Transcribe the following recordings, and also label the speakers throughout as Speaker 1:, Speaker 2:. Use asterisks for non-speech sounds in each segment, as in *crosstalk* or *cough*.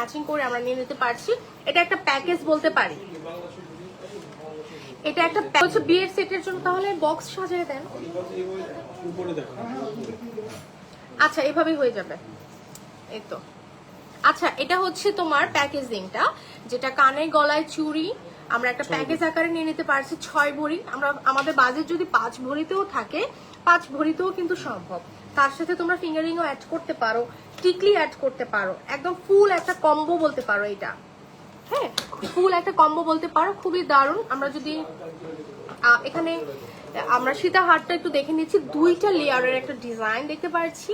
Speaker 1: Matching করে আমরা নিয়ে নিতে পারছি। এটা একটা প্যাকেজ বলতে পারি। এটা একটা হচ্ছে বিয়ের সেটের জন্য তাহলে বক্স সাজিয়ে দেন। আচ্ছা এভাবেই হয়ে যাবে। এই তো। আচ্ছা এটা হচ্ছে তোমার প্যাকেজিংটা যেটা কানে গলায় চুড়ি। আমরা একটা প্যাকেজ আকারে নিয়ে নিতে পারছি ছয় ভরি। আমরা আমাদের বাজেট যদি পাঁচ ভরিতেও থাকে পাঁচ ভরিতেও কিন্তু সম্ভব। তার সাথে তোমরা ফিঙ্গারিংও অ্যাড করতে পারো টিকলি অ্যাড করতে পারো। একদম ফুল একটা কম্বো বলতে পারো এটা। হ্যাঁ ফুল একটা কম্বো বলতে পারো, খুবই দারুণ। আমরা যদি এখানে, আমরা সীতা হারটা একটু দেখে নিচ্ছি। দুইটা লেয়ারের একটা ডিজাইন দেখতে পাচ্ছি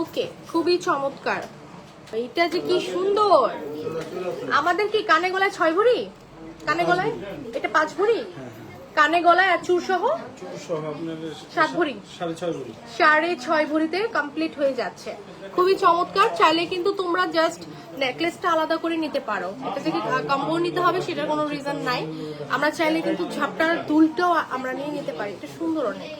Speaker 1: ওকে খুবই চমৎকার। এটা যে কি সুন্দর। আমাদের কি কানে গলায় ছয় ভরি? কানে গলায়? এটা পাঁচ ভরি? কানে গলায় আর চুর সহ? সাত ভরি।
Speaker 2: সাড়ে ছয়
Speaker 1: ভরিতে কমপ্লিট হয়ে যাচ্ছে। খুবই চমৎকার। চাইলে কিন্তু তোমরা জাস্ট নেকলেসটা আলাদা করে নিতে পারো। এটা থেকে কম্বো নিতে হবে সেটার কোনো রিজন নাই। আমরা চাইলে কিন্তু ঝাপটার দুলটাও আমরা নিয়ে নিতে পারি। এটা সুন্দর অনেক।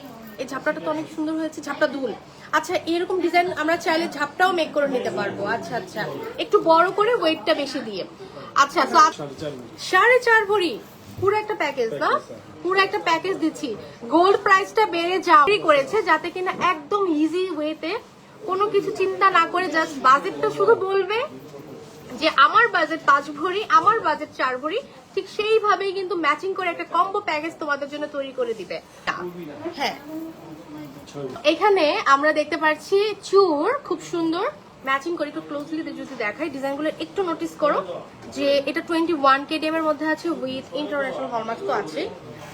Speaker 1: এই ঝাপটাটা তো অনেক সুন্দর হয়েছে। ঝাপটা দুল। আচ্ছা এরকম ডিজাইন আমরা চাইলে ঝাপটাও মেক করে নিতে পারব। আচ্ছা আচ্ছা। একটু বড় করে ওয়েটটা বেশি দিয়ে। আচ্ছা
Speaker 2: সাড়ে চার ভরি।
Speaker 1: পুরো একটা প্যাকেজ না পুরো একটা প্যাকেজ দিচ্ছি। গোল্ড প্রাইসটা বেড়ে যাওয়ারই করেছে, যাতে কিনা একদম ইজি ওয়েতে কোনো কিছু চিন্তা না করে জাস্ট বাজেটটা শুধু বলবে যে আমার বাজেট পাঁচ ভরি, আমার বাজেট চার ভরি, ঠিক সেইভাবেই কিন্তু ম্যাচিং করে একটা কম্বো প্যাকেজ তোমাদের জন্য তৈরি করে দিবে। হ্যাঁ। এখানে আমরা দেখতে পাচ্ছি চুর, খুব সুন্দর। ম্যাচিং করে একটু ক্লোজলি যদি দেখাই, ডিজাইনগুলো একটু নোটিস করো যে এটা টোয়েন্টি ওয়ান কেডিএম এর মধ্যে আছে উইথ ইন্টারন্যাশনাল হলমার্ক তো আছে।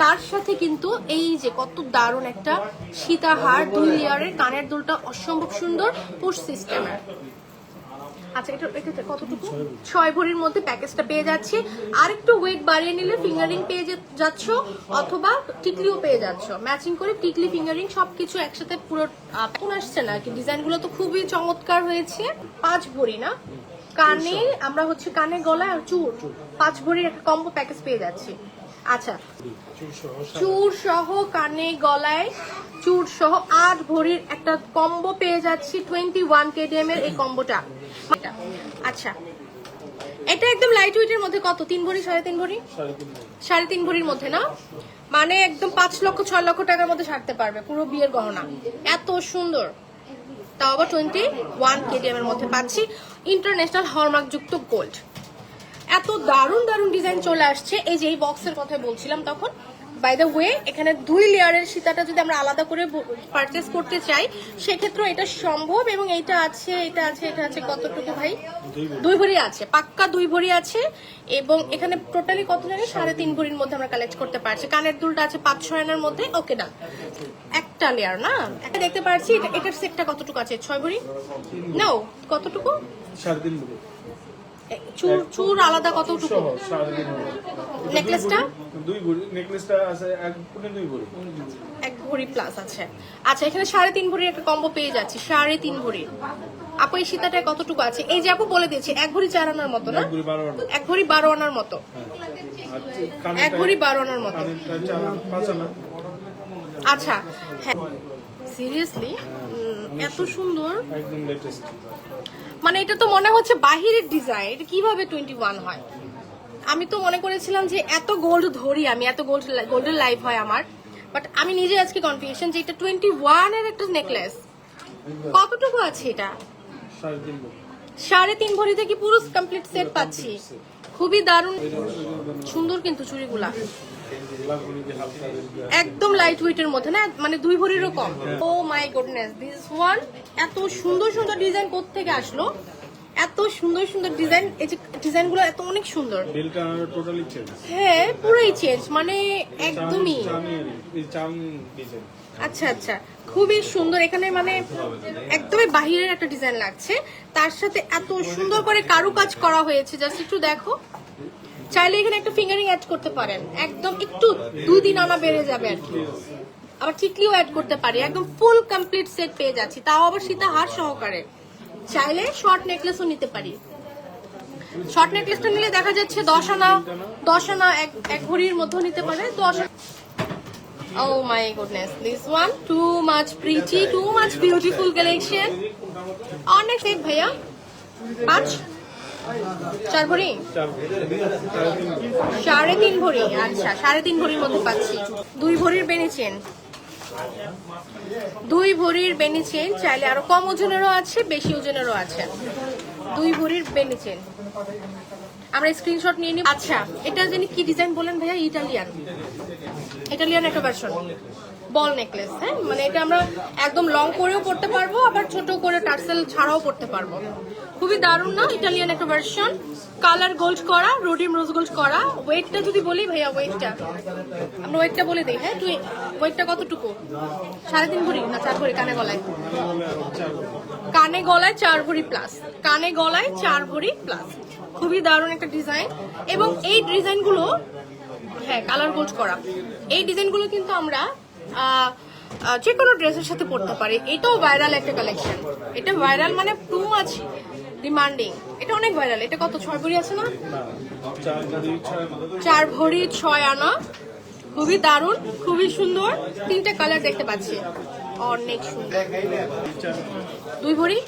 Speaker 1: তার সাথে কিন্তু এই যে কত দারুণ একটা সীতাহার দুই লেয়ারের কানের দুলটা অসম্ভব সুন্দর পুশ সিস্টেমের আচ্ছা এটা এটা কতটুকু? ছয় ভরির মধ্যে প্যাকেজটা পেয়ে যাচ্ছি। আর একটু ওয়েট বাড়িয়ে নিলে ফিঙ্গারিং পেয়ে যাচ্ছ, অথবা টিকলিও পেয়ে যাচ্ছ। ম্যাচিং করে টিকলি ফিঙ্গারিং সবকিছু একসাথে পুরো কোন আসছে না। কি ডিজাইনগুলো তো খুবই চমৎকার হয়েছে। পাঁচ ভরি না? কানে, আমরা হচ্ছে কানে, গলায় আর চুর পাঁচ ভরির একটা কম্বো প্যাকেজ পেয়ে যাচ্ছি। আচ্ছা চুর সহ কানে, গলায় চুর সহ আট ভরির একটা কম্বো পেয়ে যাচ্ছি। টোয়েন্টি ওয়ান কেডিএম এর এই কম্বোটা আচ্ছা। এটা একদম লাইট ওয়েটের মধ্যে কত? তিন ভরি, সাড়ে তিন ভরি?
Speaker 2: সাড়ে তিন
Speaker 1: ভরির মধ্যে, না? মানে একদম পাঁচ লক্ষ, ছয় লক্ষ টাকার মধ্যে সারতে পারবে পুরো বিয়ের গহনা। এত সুন্দর। তাও আবার টোয়েন্টি ওয়ান কেডিএম এর মধ্যে পাচ্ছি। ইন্টারন্যাশনাল হলমার্ক যুক্ত গোল্ড এত দারুণ দারুণ ডিজাইন চলে আসছে। এই যে এই বক্সের কথা বলছিলাম তখন। বাই দ্য ওয়ে এখানে দুই লেয়ারের সীতাটা যদি আমরা আলাদা করে পারচেস করতে চাই সেক্ষেত্রে এটা সম্ভব এবং এইটা আছে এটা আছে এটা আছে কতটুকু ভাই?
Speaker 2: দুই ভরি।
Speaker 1: আছে পাক্কা দুই ভরি আছে এবং এখানে টোটালি কত জানি? সাড়ে তিন ভরির মধ্যে আমরা কালেক্ট করতে পারছি। কানের দুলটা আছে পাঁচ ছয় আনার মধ্যে ওকে না একটা লেয়ার না? একটা দেখতে এটা এটার সেটটা কতটুকু আছে? ছয় ভরি? নাও কতটুকু?
Speaker 2: সাড়ে তিন ভরি।
Speaker 1: চুর চুর আলাদা
Speaker 2: তিন ভরি
Speaker 1: নেকলেসটা?
Speaker 2: দুই ভরি নেকলেসটা আছে এক পুনে দুই ভরি।
Speaker 1: এক ভরি প্লাস আছে। আচ্ছা এখানে সাড়ে তিন ভরির একটা কম্বো পেয়ে যাচ্ছি। সাড়ে তিন ভরি। আপু এই সীতাটা কতটুকু আছে? এই যে আপু বলে দিয়েছি এক ভরি চার আনার মতো না?
Speaker 2: এক ভরি বারো
Speaker 1: আনার। মতো। এক ভরি বারো আনার মতো।
Speaker 2: আনা
Speaker 1: আচ্ছা হ্যাঁ। সিরিয়াসলি এত সুন্দর।
Speaker 2: একদম লেটেস্ট
Speaker 1: মানে এটা তো মনে হচ্ছে বাহিরের ডিজাইন এটা কীভাবে টোয়েন্টি ওয়ান হয়? আমি তো মনে করেছিলাম যে এত গোল্ড ধরি আমি এত গোল্ড গোল্ডের লাইফ হয় আমার বাট আমি নিজে আজকে কনফিউশন যে এটা টোয়েন্টি ওয়ানের একটা নেকলেস কতটুকু আছে এটা?
Speaker 2: সাড়ে তিন ভরি।
Speaker 1: সাড়ে তিন ভরিতে কি পুরো কমপ্লিট সেট পাচ্ছি খুবই দারুণ, সুন্দর কিন্তু চুড়িগুলা। একদম লাইট ওয়েটের মধ্যে, না? মানে দুই ভরিরও কম। Oh my goodness this one এত সুন্দর সুন্দর ডিজাইন থেকে আসলো? এত সুন্দর সুন্দর ডিজাইন এই যে ডিজাইনগুলো এত অনেক সুন্দর।
Speaker 2: বিলটা টোটালি চেঞ্জ
Speaker 1: হ্যাঁ পুরোই চেঞ্জ মানে একদমই। আচ্ছা আচ্ছা খুবই সুন্দর এখানে মানে একদমই বাহিরের একটা ডিজাইন লাগছে। তার সাথে এত সুন্দর করে কারুকাজ করা হয়েছে জাস্ট একটু দেখো। চাইলে এখানে একটা ফিঙ্গারিং অ্যাড করতে পারেন। একদম একটু দুই দিন আনা বেড়ে যাবে আর কি। আবার টিকলিও অ্যাড করতে পারি। একদম ফুল কমপ্লিট সেট পেয়ে যাচ্ছি। তাও আবার সীতা হার সহকারে। চাইলে শর্ট নেকলেসও নিতে পারি। শর্ট নেকলেসটা নিলে দেখা যাচ্ছে দশ আনা দশ আনা এক ভরির মধ্যেও নিতে পারে। দশ Oh my goodness, this one too much pretty, too much beautiful collection. অনেক সেট ভাইয়া। পাঁচ চার ভরি?
Speaker 2: সাড়ে তিন
Speaker 1: ভরি আচ্ছা সাড়ে তিন ভরির মধ্যে পাচ্ছি। দুই ভরির বেনি চেন দুই ভরির বেনি চেন চাইলে আরও কম ওজনেরও আছে, বেশি ওজনেরও আছে। দুই ভরির বেনি চেন আমরা স্ক্রিনশট নিয়ে নিই আচ্ছা এটা যিনি কি ডিজাইন বলেন ভাইয়া? ইটালিয়ান। ইটালিয়ান একটা ভার্সন বল নেকলেস হ্যাঁ? মানে এটা আমরা একদম লং করেও পড়তে পারব, আবার ছোট করে টার্সেল ছাড়াও পড়তে পারব। খুবই দারুণ না? ইটালিয়ান একটা ভার্সন কালার গোল্ড করা রোডিম রোজ গোল্ড করা। ওয়েটটা যদি বলি ভাইয়া ওয়েটটা আমরা ওয়েটটা বলে দিই হ্যাঁ? তুই ওয়েটটা কতটুকু? সাড়ে তিন ভরি না চার ভরি? কানে গলায়? কানে গলায় চার ভরি প্লাস কানে গলায় চার ভরি প্লাস খুবই দারুণ একটা ডিজাইন এবং এই ডিজাইনগুলো হ্যাঁ কালার গোল্ড করা। এই ডিজাইনগুলো কিন্তু আমরা যে কোনো ড্রেসের সাথে পরতে পারে। এটাও ভাইরাল একটা কালেকশন এটা ভাইরাল মানে টু মাচ ডিমান্ডিং এটা অনেক ভাইরাল এটা কত, ছয় ভরি আছে না?
Speaker 2: চার ভরি ছয়
Speaker 1: আনা। খুবই দারুণ, খুবই সুন্দর। তিনটা কালার দেখতে পাচ্ছি। অনেক সুন্দর। দুই ভরি?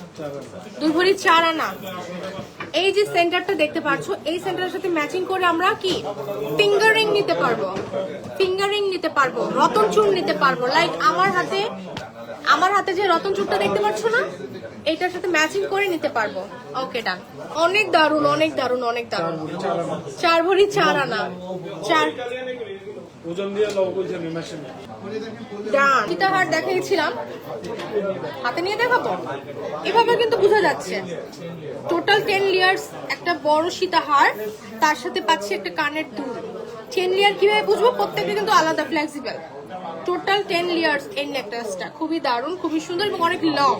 Speaker 1: দুই ভরি চার আনা। এই যে সেন্টারটা দেখতে পাচ্ছ, এই সেন্টারের সাথে ম্যাচিং করে আমরা কি? ফিঙ্গারিং নিতে পারব। ফিঙ্গারিং নিতে পারব। রতন চুর নিতে পারব। লাইক আমার হাতে আমার হাতে যে রতন চুরটা দেখতে পাচ্ছ না, এটার সাথে ম্যাচিং করে নিতে পারব। ওকে ডান অনেক দারুণ অনেক দারুণ অনেক দারুণ।
Speaker 2: চার
Speaker 1: ভরি চার আনা। চার
Speaker 2: ওজন দিয়ে লব বলছেন মেশিন
Speaker 1: ডান। সীতাহার দেখিয়েছিলাম। হাতে নিয়ে দেখাবো? এভাবে কিন্তু বোঝা যাচ্ছে। টোটাল টেন লেয়ার্স একটা বড় সীতাহার তার সাথে পাচ্ছি একটা কানের দুল। টেন লেয়ার কীভাবে বুঝব? প্রত্যেকটা কিন্তু আলাদা ফ্লেক্সিবল টোটাল টেন লেয়ার্স এই নেকলেসটা খুবই দারুণ, খুবই সুন্দর এবং অনেক লং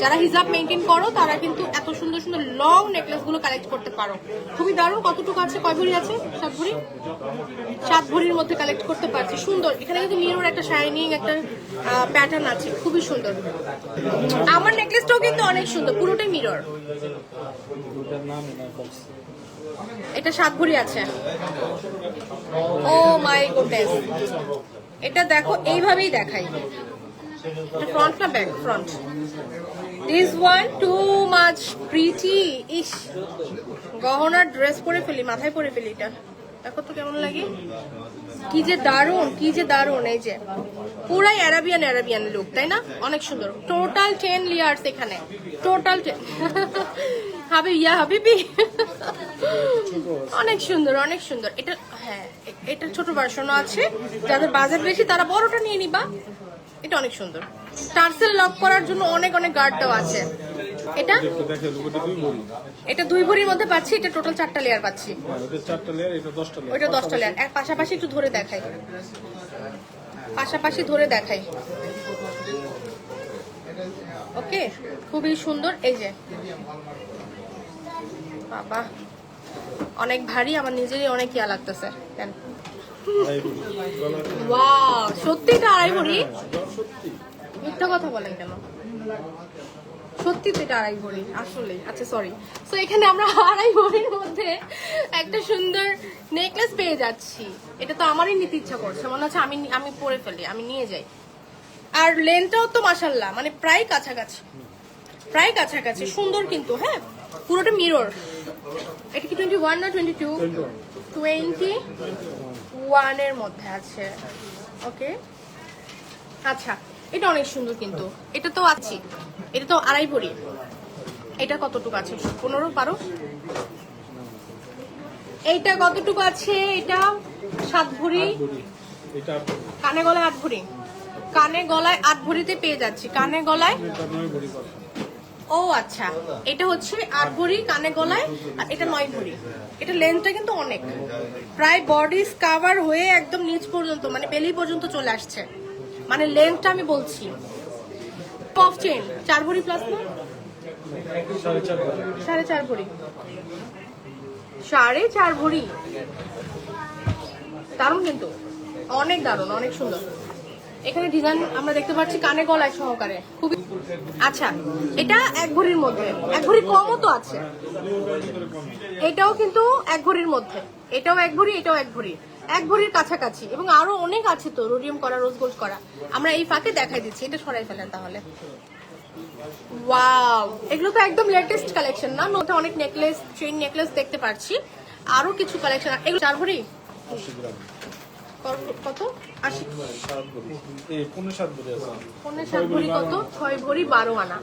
Speaker 1: যারা হিজাব মেনটেন করো, তারা কিন্তু এত সুন্দর সুন্দর লং নেকলেসগুলো কালেক্ট করতে পারো। খুবই দারুণ, কতটুকু আছে, কয় ভরি আছে? সাত ভরি? সাত ভরির মধ্যে কালেক্ট করতে পারছি। সুন্দর। এখানে কিন্তু মিরর একটা শাইনিং একটা প্যাটার্ন আছে। খুবই সুন্দর। আমার নেকলেসটাও কিন্তু অনেক সুন্দর। পুরোটাই মিরর এটা সাত ভরি আছে। ও মাই গুডনেস এটা দেখো, এইভাবেই দেখাই। ফ্রন্ট না back front this one too much pretty is. গহনার ড্রেস পরে ফেলি, মাথায় পরে ফেলি এটা। দেখো তো কেমন লাগে। কি যে দারুণ, কি যে দারুণ, এই যে। পুরাই অ্যারাবিয়ান অ্যারাবিয়ান লুক তাই না? অনেক সুন্দর। টোটাল টেন লিয়ার্স এখানে। টোটাল টেন *laughs* হাবি ইয়া হাবিবি। অনেক সুন্দর অনেক সুন্দর। এটা হ্যাঁ এটা ছোট ভার্সনও আছে। যাদের বাজেট বেশি তারা বড়টা নিয়ে নিবা। এটা অনেক সুন্দর। টার্সেল লক করার জন্য অনেক অনেক গার্ড দেওয়া আছে। এটা? এটা দুই ভরির মধ্যে পাচ্ছি এটা টোটাল চারটা লেয়ার পাচ্ছি। ওইটা দশটা লেয়ার পাশাপাশি একটু ধরে দেখাই। পাশাপাশি ধরে দেখাই। ওকে খুবই সুন্দর। এই যে। বাবা। অনেক ভারী, আমার নিজেরই অনেক ইয়া লাগতেছে।
Speaker 2: আড়াই
Speaker 1: ওয়াও সত্যি এটা আড়াই ভরি? মিথ্যা কথা বলেন কেন? সত্যি তো এটা আড়াই ভরি আসলে আচ্ছা সরি তো এখানে আমরা আড়াই ভরির মধ্যে একটা সুন্দর নেকলেস পেয়ে যাচ্ছি। এটা তো আমারই নিতে ইচ্ছা করছে, মনে হচ্ছে আমি আমি পরে ফেলি, আমি নিয়ে যাই। আর লেনটাও তো মাসাল্লাহ মানে প্রায় কাছাকাছি। প্রায় কাছাকাছি, সুন্দর কিন্তু হ্যাঁ? পুরোটা মিরর এটা কি টোয়েন্টি ওয়ান না টোয়েন্টি টু
Speaker 2: টোয়েন্টি ওয়ান
Speaker 1: ওয়ানের মধ্যে আছে। ওকে আচ্ছা এটা অনেক সুন্দর কিন্তু। এটা তো আছে। এটা তো আড়াই ভরি। এটা কতটুকু আছে? পনেরো বারো? এইটা কতটুকু আছে? এটা সাত ভরি। কানে গলায় আট ভরি। কানে গলায় আট ভরিতে পেয়ে যাচ্ছি। কানে গলায় ও আচ্ছা। এটা হচ্ছে আট ভরি কানে গলায়, আর এটা নয় ভরি এটা লেন্থটা কিন্তু অনেক। প্রায় বডি কাভার হয়ে একদম নিচ পর্যন্ত মানে বেলি পর্যন্ত চলে আসছে। মানে লেন্থটা আমি বলছি। পফ চেন চার ভরি প্লাস না?
Speaker 2: সাড়ে চার ভরি
Speaker 1: সাড়ে চার ভরি দারুণ কিন্তু। অনেক দারুণ, অনেক সুন্দর। এখানে ডিজাইন আমরা দেখতে পাচ্ছি কানে গলায় সহকারে। খুবই আচ্ছা এটা এক ভরির মধ্যে। এক ভরি কমও তো আছে। এটাও কিন্তু এক ভরির মধ্যে। এটাও এক ভরি এটাও এক ভরি এক ভরির কাছাকাছি। এবং আরও অনেক আছে তো, রোডিয়াম করা, রোজ গোল্ড করা। আমরা এই ফাঁকে দেখাই দিচ্ছি। এটা সরাই ফেলেন তাহলে। ওয়াও! এগুলো তো একদম লেটেস্ট কালেকশন না? নতুন অনেক নেকলেস চেইন নেকলেস দেখতে পাচ্ছি। আরও কিছু কালেকশন এগুলো চার
Speaker 2: গ্রাম
Speaker 1: কত- আশি?
Speaker 2: পনেরো সাত ভরি
Speaker 1: কত? ছয় ভরি বারো আনা।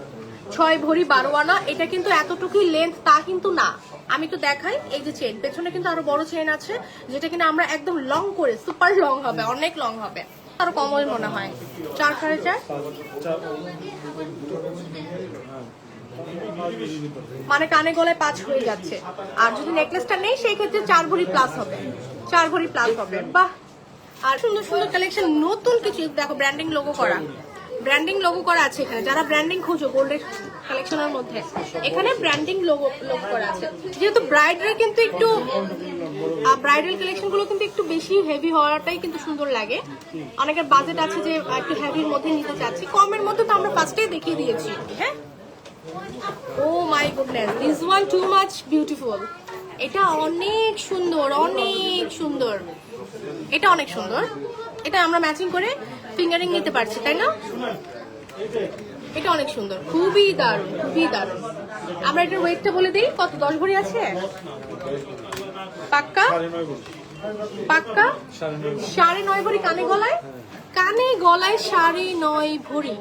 Speaker 1: ছয় ভরি বারো আনা এটা কিন্তু এতটুকুই লেন্থ তা কিন্তু না। আমি তো দেখাই এই যে চেন পেছনে কিন্তু আরও বড় চেন আছে যেটা কিনা আমরা একদম লং করে সুপার লং হবে অনেক লং হবে। আরও কমই মনে হয়। চার সাড়ে চার। মানে কানে গলায় পাঁচ হয়ে যাচ্ছে। আর যদি নেকলেসটা নেই সেই ক্ষেত্রে চার ভরি প্লাস হবে। চার ভরি প্লাস হবে। বাহ! আর সুন্দর সুন্দর কালেকশন নতুন কিছু, দেখো ব্র্যান্ডিং লোগো করা। ব্র্যান্ডিং লোগো করা আছে এখানে। যারা ব্র্যান্ডিং খোঁজো গোল্ডের কালেকশনের মধ্যে। এখানে ব্র্যান্ডিং লোগো লোগো করা আছে। যেহেতু ব্রাইডের কিন্তু একটু ব্রাইডাল কালেকশনগুলো কিন্তু একটু বেশি হেভি হওয়াটাই কিন্তু সুন্দর লাগে। অনেকের বাজেট আছে যে একটু হেভির মধ্যে নিতে চাচ্ছি। কমের মধ্যে তো আমরা ফার্স্টেই দেখিয়ে দিয়েছি হ্যাঁ? ও my goodness this one too much beautiful এটা অনেক সুন্দর অনেক সুন্দর। এটা অনেক সুন্দর। এটা আমরা ম্যাচিং করে ফিঙ্গারিং নিতে পারছি, তাই না? এটা অনেক সুন্দর, খুবই দারুণ খুবই দারুণ। আমরা এটার ওয়েটটা বলে দিই, কত, দশ ভরি আছে? পাক্কা? পাক্কা?
Speaker 2: সাড়ে নয় ভরি
Speaker 1: কানে গলায়? কানে গলায় সাড়ে নয় ভরি।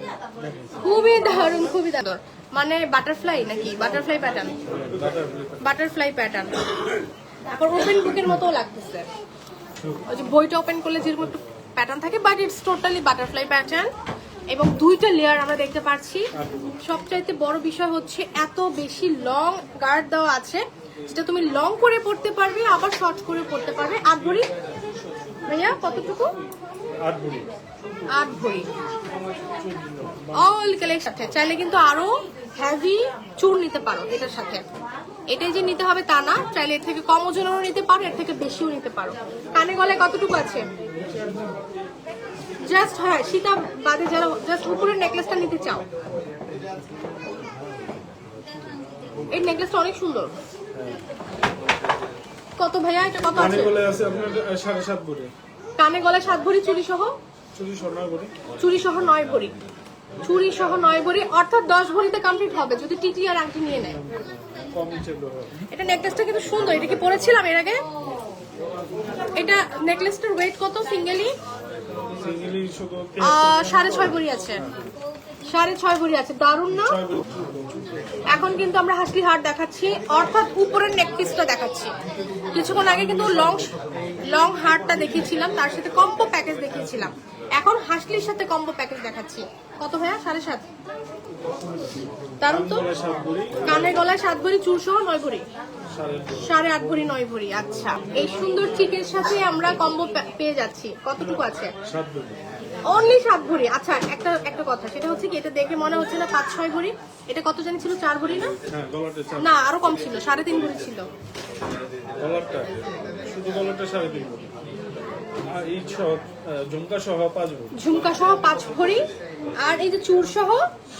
Speaker 1: খুবই দারুণ খুবই দারুণ। মানে বাটারফ্লাই নাকি? বাটারফ্লাই প্যাটার্ন
Speaker 2: বাটারফ্লাই
Speaker 1: প্যাটার্ন তারপর ওপেন বুকের মতো লাগতেছে। ওই যে বইটা ওপেন করলে যেরকম একটু প্যাটার্ন থাকে but it's totally butterfly pattern এবং দুইটা লেয়ার আমরা দেখতে পাচ্ছি। সবচাইতে বড় বিষয় হচ্ছে এত বেশি লং গার্ড দেওয়া আছে যেটা তুমি লং করে পড়তে পারবে আবার শর্ট করে পড়তে পারবে। আট ভরি? ভাইয়া কতটুকু?
Speaker 2: আট ভরি।
Speaker 1: আট ভরি। অল কালেকশন চাইলে কিন্তু আরও হেভি চুর নিতে পারো এটার সাথে। এটাই যে নিতে হবে তা না চাইলে এর থেকে কম ওজনেরও নিতে পারো এর থেকে বেশিও নিতে পারো। কানে গলায় কতটুকু আছে? জাস্ট হ্যাঁ সীতা বাদে যারা জাস্ট উপরের নেকলেসটা নিতে চাও। এই নেকলেসটা অনেক সুন্দর। কত ভাইয়া এটা কত
Speaker 2: কানে
Speaker 1: আছে?
Speaker 2: গলে আছে আপনার আহ, সাড়ে সাত ভরি।
Speaker 1: কানে গলায় সাত ভরি চুরি সহ?
Speaker 2: চুরি ভরি।
Speaker 1: সহ নয় ভরি। চুরি সহ নয় ভরি অর্থাৎ দশ ভরিতে কমপ্লিট হবে যদি টিটি আর আংটি নিয়ে নেয়। এটা নেকলেসটা কিন্তু সুন্দর এটা কি পরেছিলাম এর আগে? এটা নেকলেসটার ওয়েট কত সিঙ্গেলি? সাড়ে ছয় ভরি আছে। সাড়ে ছয় ভরি আছে দারুণ না? এখন কিন্তু আমরা হাসলি হাট দেখাচ্ছি অর্থাৎ উপরের নেকপিসটা দেখাচ্ছি। কিছুক্ষণ আগে কিন্তু লং লং হারটা দেখিয়েছিলাম তার সাথে কম্বো প্যাকেজ দেখিয়েছিলাম। এখন হাসলির সাথে কম্বো প্যাকেজ দেখাচ্ছি। কত ভাইয়া? সাড়ে সাত। দারুণ তো? কানের গলায় সাত ভরি চুল সহ নয় ভরি?
Speaker 2: সাড়ে আট ভরি।
Speaker 1: নয় ভরি আচ্ছা। এই সুন্দর চিকের সাথে আমরা কম্বো পেয়ে যাচ্ছি। কতটুকু আছে? অনলি সাত ভরি। আচ্ছা একটা একটা কথা। সেটা হচ্ছে কি এটা দেখে মনে হচ্ছে না পাঁচ ছয় ভরি? এটা কত জানি ছিল চার ভরি না?
Speaker 2: হ্যাঁ চার।
Speaker 1: না আরও কম ছিল সাড়ে তিন ভরি ছিল
Speaker 2: গলারটা শুধু গলারটা সাড়ে তিন ভরি আর এই ঝুমকা সহ পাঁচ ভরি।
Speaker 1: ঝুমকা সহ পাঁচ ভরি আর এই যে চুর সহ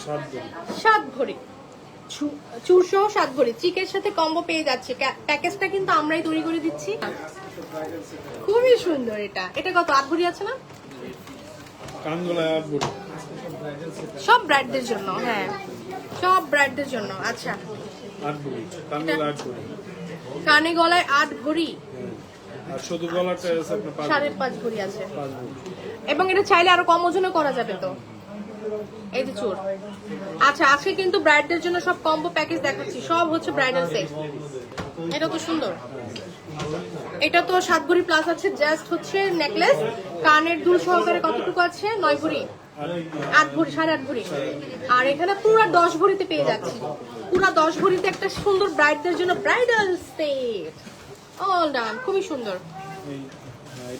Speaker 2: সাত ভরি।
Speaker 1: সাত ভরি। চুর সহ সাত ভরি। চিকের সাথে কম্বো পেয়ে যাচ্ছে। প্যাকেজটা কিন্তু আমরাই তৈরি করে দিচ্ছি। খুবই সুন্দর এটা। এটা কত আট ভরি আছে না?
Speaker 2: কান গলায় আট ভরি।
Speaker 1: সব ব্রাইডদের জন্য হ্যাঁ। সব ব্রাইডদের জন্য আচ্ছা।
Speaker 2: আট ভরি। কান গলায় আট ভরি
Speaker 1: কানে গলায় আট ভরি
Speaker 2: হ্যাঁ। আর শুধু গলাটা আছে আপনার
Speaker 1: সাড়ে পাঁচ ভরি আছে। এবং এটা চাইলে আরও কম ওজনে করা যাবে তো। এই যে চোর আচ্ছা আজকে কিন্তু ব্রাইডদের জন্য সব কম্বো প্যাকেজ দেখাচ্ছি। সব হচ্ছে ব্রাইডাল সেট এটা তো সুন্দর। এটা তো সাত ভরি প্লাস আছে। জাস্ট হচ্ছে নেকলেস কানের দুল সহকারে কতটুকু আছে? নয় ভরি? আট ভরি সাড়ে আট ভরি। আর এখানে পুরো দশ ভরিতে পেয়ে যাচ্ছি। পুরো দশ ভরিতে একটা সুন্দর ব্রাইডদের জন্য ব্রাইডাল সেট অল ডান খুবই সুন্দর।
Speaker 2: হ্যাঁ,